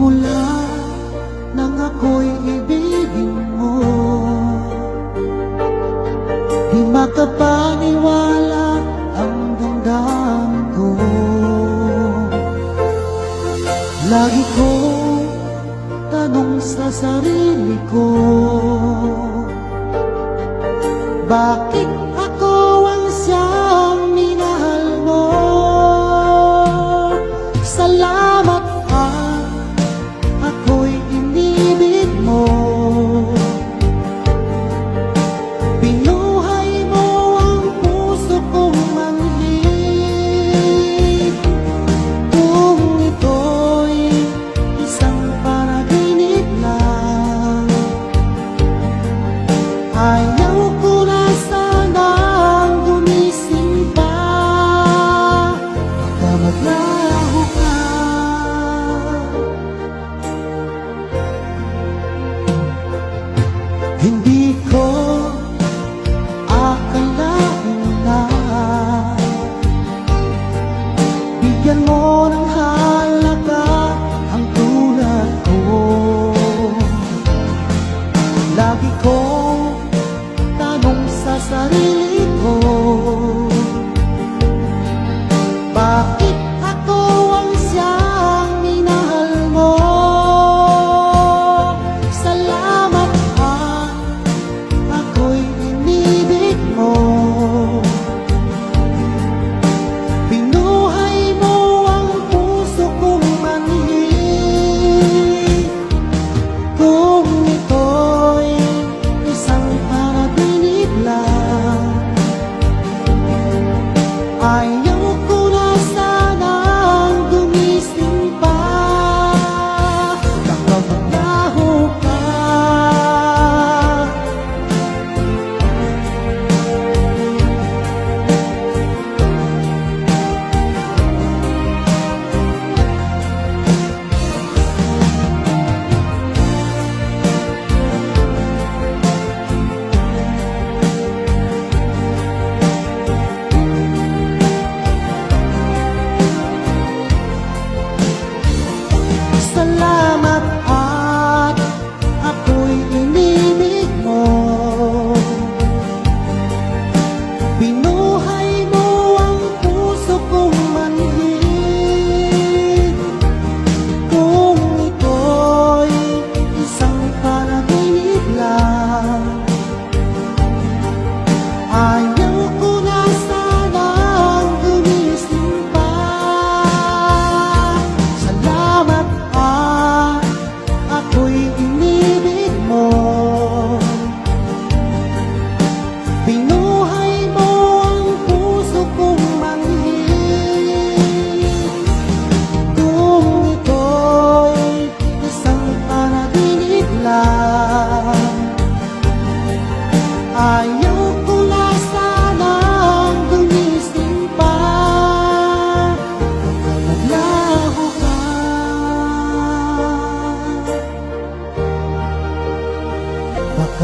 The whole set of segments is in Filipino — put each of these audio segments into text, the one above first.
Mula nang ako'y ibigin mo Di makapaniwala ang damdam ko Lagi ko tanong sa sarili ko Bakit ako ang siyang minahal mo? Salamat ah Asla salamat.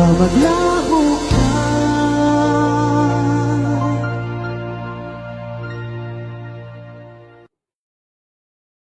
Ikaw maglaan